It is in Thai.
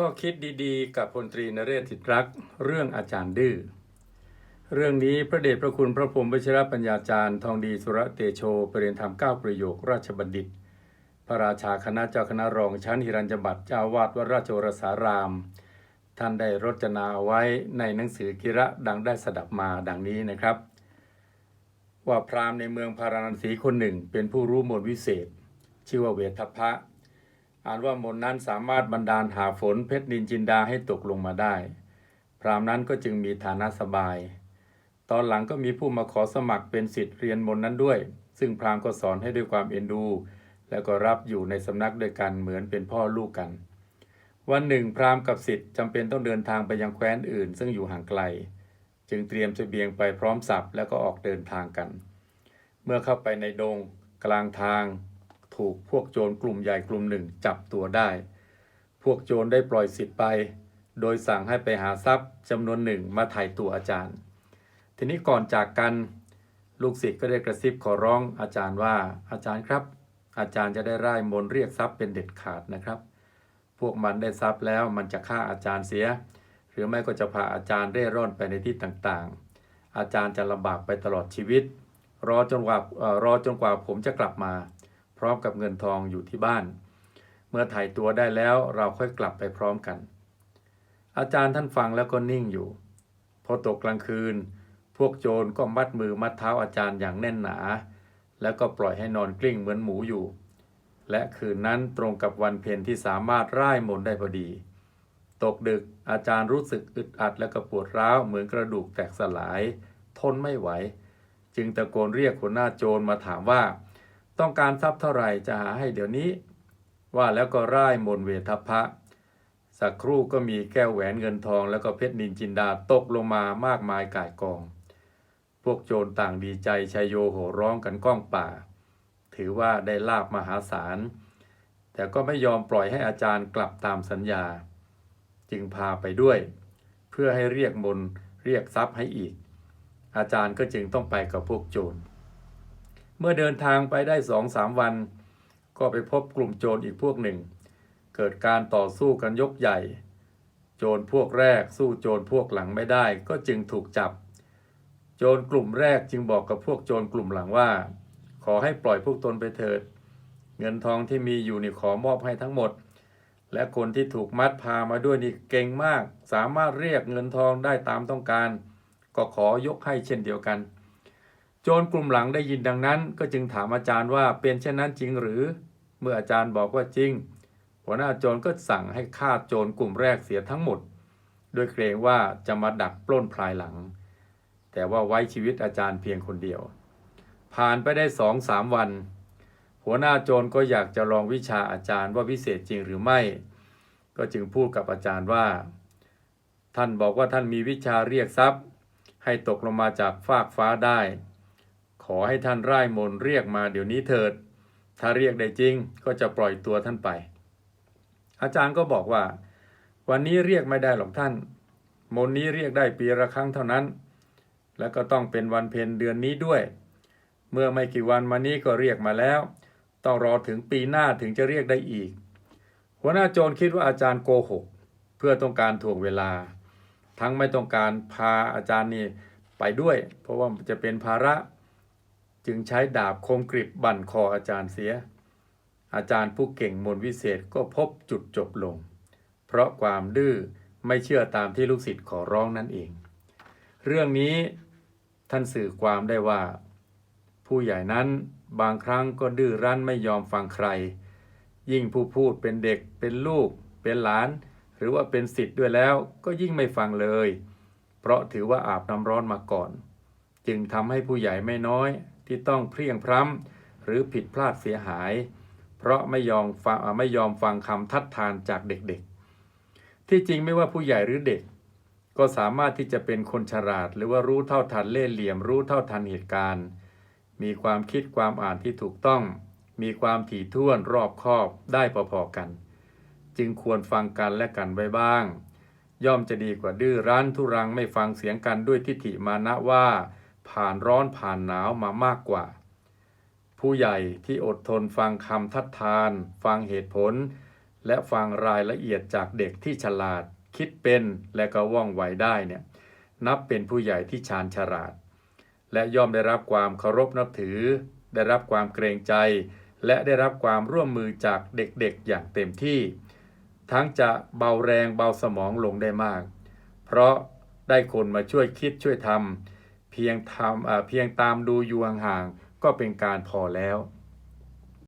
ข้อคิดดีๆ กับพลตรีนเรศจิตรักษ์เรื่องอาจารย์ดื้อเรื่องนี้พระเดชพระคุณพระพรมวชิรปัญญาจารย์ ทองดีสุรเตโชปรริญญาธรรมเก้าประโยคราชบัณฑิต พระราชาคณะเจ้าคณะรองชั้นหิรัญญบัตรเจ้าวาดวัดราชโอรสาราม ท่านได้รจนาเอาไว้ในหนังสือกิระดังได้สดับมาดังนี้นะครับ ว่าพราหมณ์ในเมืองพาราณสีคนหนึ่งเป็นผู้รู้มนต์วิเศษ ชื่อว่าเวทพะ อ่านว่ามนนั้นสามารถบันดาลหาฝนเพชรนินจินดาให้ตกลงมาได้ พรามนั้นก็จึงมีฐานะสบาย ตอนหลังก็มีผู้มาขอสมัครเป็นศิษย์เรียนมนนั้นด้วย ซึ่งพรามก็สอนให้ด้วยความเอ็นดู แล้วก็รับอยู่ในสำนักด้วยกันเหมือนเป็นพ่อลูกกัน วันหนึ่งพรามกับศิษย์จำเป็นต้องเดินทางไปยังแคว้นอื่น ซึ่งอยู่ห่างไกล จึงเตรียมเสบียงไปพร้อมสับแล้วก็ออกเดินทางกัน เมื่อเข้าไปในดง กลางทาง ถูกพวกโจรกลุ่มใหญ่กลุ่มหนึ่งจับตัวได้ พวกโจรได้ปล่อยสิทธิ์ไป โดยสั่งให้ไปหาทรัพย์จำนวนหนึ่งมาไถ่ตัวอาจารย์ ทีนี้ก่อนจากกันลูกศิษย์ก็ได้กระซิบขอร้องอาจารย์ว่าอาจารย์ครับ อาจารย์จะได้ร่ายมนเรียกทรัพย์เป็นเด็ดขาดนะครับ พวกมันได้ทรัพย์แล้วมันจะฆ่าอาจารย์เสีย หรือไม่ก็จะพาอาจารย์เร่ร่อนไปในที่ต่างๆ อาจารย์จะลำบากไปตลอดชีวิต รอจนกว่ารอจนกว่าผมจะกลับมา พร้อมกับเงินทองอยู่ที่บ้าน เมื่อถ่ายตัวได้แล้วเราค่อยกลับไปพร้อมกัน อาจารย์ท่านฟังแล้วก็นิ่งอยู่ พอตกกลางคืน พวกโจรก็มัดมือมัดเท้าอาจารย์อย่างแน่นหนา แล้วก็ปล่อยให้นอนกลิ้งเหมือนหมูอยู่ และคืนนั้นตรงกับวันเพ็ญที่สามารถร่ายมนต์ได้พอดี ตกดึกอาจารย์รู้สึกอึดอัดและก็ปวดร้าวเหมือนกระดูกแตกสลาย ทนไม่ไหว จึงตะโกนเรียกหัวหน้าโจรมาถามว่า ต้องการทรัพย์เท่าไหร่จะหาให้เดี๋ยวนี้ ว่าแล้วก็ร่ายมนต์เวทพะ สักครู่ก็มีแก้วแหวนเงินทอง แล้วก็เพชรนินจินดาตกลงมามากมายก่ายกอง พวกโจรต่างดีใจชัยโยโห่ร้องกันก้องป่า ถือว่าได้ลาบมหาศาล แต่ก็ไม่ยอมปล่อยให้อาจารย์กลับตามสัญญา จึงพาไปด้วย เพื่อให้เรียกมนต์เรียกทรัพย์ให้อีก อาจารย์ก็จึงต้องไปกับพวกโจร เมื่อเดินทางไปได้สองสามวัน ก็ไปพบกลุ่มโจรอีกพวกหนึ่ง เกิดการต่อสู้กันยกใหญ่ โจรพวกแรกสู้โจรพวกหลังไม่ได้ก็จึงถูกจับ โจรกลุ่มแรกจึงบอกกับพวกโจรกลุ่มหลังว่า ขอให้ปล่อยพวกตนไปเถิด เงินทองที่มีอยู่นี่ขอมอบให้ทั้งหมด และคนที่ถูกมัดพามาด้วยนี่เก่งมาก สามารถเรียกเงินทองได้ตามต้องการ ก็ขอยกให้เช่นเดียวกัน โจรกลุ่มหลังได้ยินดังนั้น ก็จึงถามอาจารย์ว่าเป็นเช่นนั้นจริงหรือ เมื่ออาจารย์บอกว่าจริง หัวหน้าโจรก็สั่งให้ฆ่าโจรกลุ่มแรกเสียทั้งหมด โดยเกรงว่าจะมาดักปล้นพลายหลัง แต่ว่าไว้ชีวิตอาจารย์เพียงคนเดียว ผ่านไปได้สองสามวัน หัวหน้าโจรก็อยากจะลองวิชาอาจารย์ว่าวิเศษจริงหรือไม่ ก็จึงพูดกับอาจารย์ว่า ท่านบอกว่าท่านมีวิชาเรียกทรัพย์ ให้ตกลงมาจากฟากฟ้าได้ ขอให้ท่านร่ายมนต์เรียกมาเดี๋ยวนี้เถิด ถ้าเรียกได้จริงก็จะปล่อยตัวท่านไป อาจารย์ก็บอกว่า วันนี้เรียกไม่ได้หรอกท่าน มนต์นี้เรียกได้ปีละครั้งเท่านั้น และก็ต้องเป็นวันเพ็ญเดือนนี้ด้วย เมื่อไม่กี่วันมานี้ก็เรียกมาแล้ว ต้องรอถึงปีหน้าถึงจะเรียกได้อีก หัวหน้าโจรคิดว่าอาจารย์โกหก เพื่อต้องการถ่วงเวลา ทั้งไม่ต้องการพาอาจารย์นี่ไปด้วย เพราะว่าจะเป็นภาระ จึงใช้ดาบคมกริบบั่นคออาจารย์เสีย อาจารย์ผู้เก่งมนวิเศษก็พบจุดจบลง เพราะความดื้อไม่เชื่อตามที่ลูกศิษย์ขอร้องนั่นเอง เรื่องนี้ท่านสื่อความได้ว่า ผู้ใหญ่นั้นบางครั้งก็ดื้อรั้นไม่ยอมฟังใคร ยิ่งผู้พูดเป็นเด็กเป็นลูก เป็นหลาน หรือว่าเป็นสิทธิ์ด้วยแล้วก็ยิ่งไม่ฟังเลย เพราะถือว่าอาบน้ำร้อนมาก่อน จึงทำให้ผู้ใหญ่ไม่น้อย ที่ต้องเพียงพร้ำหรือผิดพลาดเสียหาย เพราะไม่ยอมฟังไม่ยอมฟังคำทัดทานจากเด็กๆ ที่จริงไม่ว่าผู้ใหญ่หรือเด็ก ก็สามารถที่จะเป็นคนฉลาด หรือว่ารู้เท่าทันเล่ห์เหลี่ยมรู้เท่าทันเหตุการณ์ มีความคิดความอ่านที่ถูกต้อง มีความถี่ถ้วนรอบคอบได้พอๆกัน จึงควรฟังกันและกันไว้บ้าง ย่อมจะดีกว่าดื้อรั้นทุรังไม่ฟังเสียงกันด้วยทิฏฐิมานะว่า ผ่านร้อนผ่านหนาวมามากกว่า ผู้ใหญ่ที่อดทนฟังคำทัดทาน ฟังเหตุผล และฟังรายละเอียดจากเด็กที่ฉลาด คิดเป็นและก็ว่องไวได้เนี่ยนับเป็นผู้ใหญ่ที่ชาญฉลาด และย่อมได้รับความเคารพนับถือ ได้รับความเกรงใจ และได้รับความร่วมมือจากเด็กๆอย่างเต็มที่ ทั้งจะเบาแรงเบาสมองลงได้มาก เพราะได้คนมาช่วยคิดช่วยทำ พียงทำเอ่อเพียงตามดูอยู่ห่างๆก็เป็นการพอแล้ว